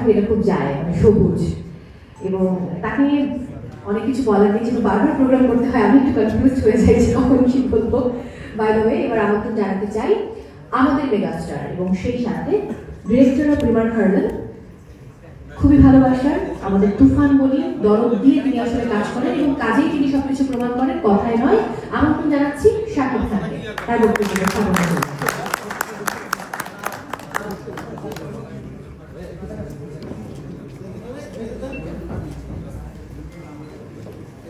সঙ্গে এটা খুব যায় মানে সবুজ। এবং তাকে অনেক কিছু বলার নেই, যেহেতু বারবার প্রোগ্রাম করতে হয়, আমি একটু কনফিউজ হয়ে যাই যে কখন কি বলব। বাই দ্য ওয়ে এবার আমন্ত্রণ জানাতে চাই, আমাদের মেগাস্টার এবং সেই সাথে ডিরেক্টর অফ রিমার কার্নেল খুবই ভালোবাসার, আমাদের তুফান বলি, দরদ দিয়ে তিনি আসলে কাজ করেন এবং কাজেই তিনি সবকিছু প্রমাণ করেন কথায় নয়। আমন্ত্রণ জানাচ্ছি শাকিব খানকে, তার বক্তব্য স্থাপন করুন। সময় অপেক্ষা করেছি এবং সে অপেক্ষা কখন ঘুমিয়েছেন আমি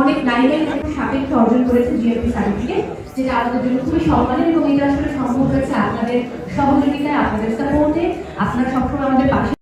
অনেক লাইনের সাপেক্ষ অর্জন করেছে জিএমপি সার্টিফিকেট, যেটা আমাদের জন্য খুবই সম্মানের এবং এটা আসলে সম্ভব হয়েছে আপনাদের সহযোগিতায়, আপনাদের সাপোর্টে